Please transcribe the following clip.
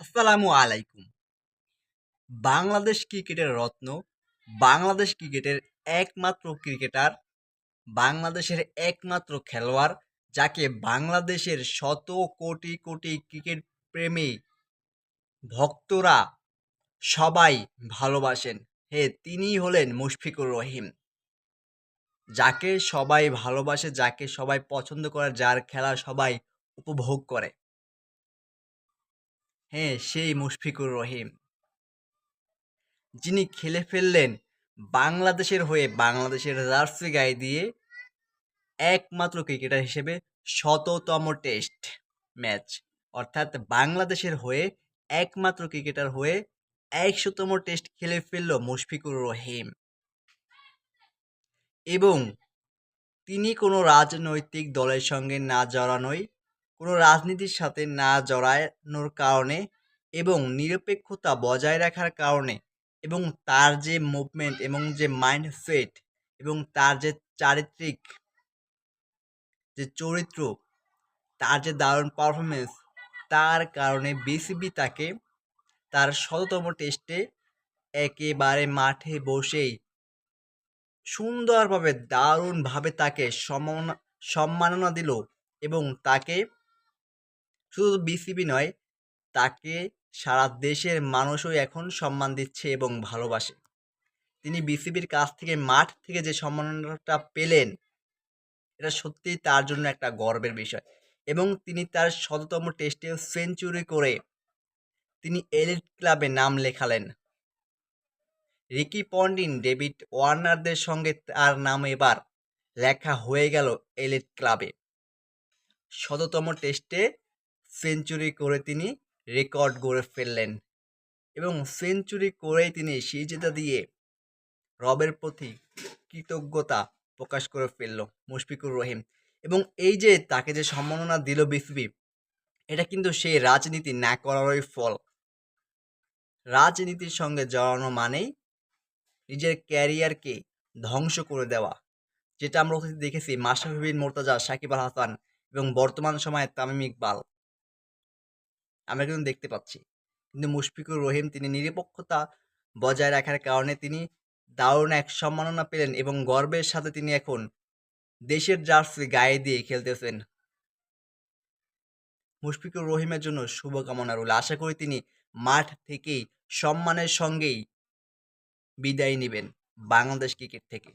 আসসালামু আলাইকুম। বাংলাদেশ ক্রিকেটের রত্ন, বাংলাদেশ ক্রিকেটের একমাত্র ক্রিকেটার, বাংলাদেশের একমাত্র খেলোয়াড়, যাকে বাংলাদেশের শত কোটি কোটি ক্রিকেট প্রেমী ভক্তরা সবাই ভালোবাসেন, হে তিনি হলেন মুশফিকুর রহিম। যাকে সবাই ভালোবাসে, যাকে সবাই পছন্দ করে, যার খেলা সবাই উপভোগ করে। হ্যাঁ সেই মুশফিকুর রহিম। যিনি খেলে ফেললেন বাংলাদেশের হয়ে, বাংলাদেশের জার্সি গায়ে দিয়ে একমাত্র ক্রিকেটার হিসেবে শততম টেস্ট ম্যাচ, অর্থাৎ বাংলাদেশের হয়ে একমাত্র ক্রিকেটার হয়ে একশোতম টেস্ট খেলে ফেলল মুশফিকুর রহিম। এবং তিনি কোনো রাজনৈতিক দলের সঙ্গে না জড়ানোই কোনো রাজনীতির সাথে না জড়ানোর কারণে এবং নিরপেক্ষতা বজায় রাখার কারণে এবং তার যে মুভমেন্ট এবং যে মাইন্ডসেট এবং তার যে চারিত্রিক যে চরিত্র, তার যে দারুণ পারফরমেন্স তার কারণে বিসিবি তাকে তার শততম টেস্টে একেবারে মাঠে বসেই সুন্দরভাবে, দারুণভাবে তাকে সম্মাননা সম্মাননা দিল এবং তাকে শুধু বিসিবি নয়, তাকে সারা দেশের মানুষও এখন সম্মান দিচ্ছে এবং ভালোবাসে। তিনি বিসিবির কাছ থেকে মাঠ থেকে যে সম্মাননাটা পেলেন, এটা সত্যিই তার জন্য একটা গর্বের বিষয় এবং তিনি তার শততম টেস্টে সেঞ্চুরি করে তিনি এলিট ক্লাবে নাম লেখালেন। রিকি পন্ডিন ডেভিড ওয়ার্নারদের সঙ্গে তার নাম এবার লেখা হয়ে গেল এলিট ক্লাবে। শততম টেস্টে সেঞ্চুরি করে তিনি রেকর্ড গড়ে ফেললেন। এবং সেঞ্চুরি করেই তিনি সিজেতা দিয়ে রবের প্রতি কৃতজ্ঞতা প্রকাশ করে ফেলল মুশফিকুর রহিম। এবং এই যে তাকে যে সম্মাননা দিল বিসিবি, এটা কিন্তু সেই রাজনীতি না করারই ফল। রাজনীতির সঙ্গে জড়ানো মানেই নিজের ক্যারিয়ারকে ধ্বংস করে দেওয়া, যেটা আমরা দেখেছি মাশরাফি বিন মোর্তাজা, সাকিব আল হাসান এবং বর্তমান সময়ে তামিম ইকবাল। আমরা কিন্তু দেখতে পাচ্ছি। কিন্তু মুশফিকুর রহিম তিনি নিরপেক্ষতা বজায় রাখার কারণে তিনি দারুণ এক সম্মাননা পেলেন এবং গর্বের সাথে তিনি এখন দেশের জার্সি গায়ে দিয়ে খেলতেছেন। মুশফিকুর রহিমের জন্য শুভকামনা রইল। আশা করি তিনি মাঠ থেকেই সম্মানের সঙ্গেই বিদায় নেবেন বাংলাদেশ ক্রিকেট থেকে।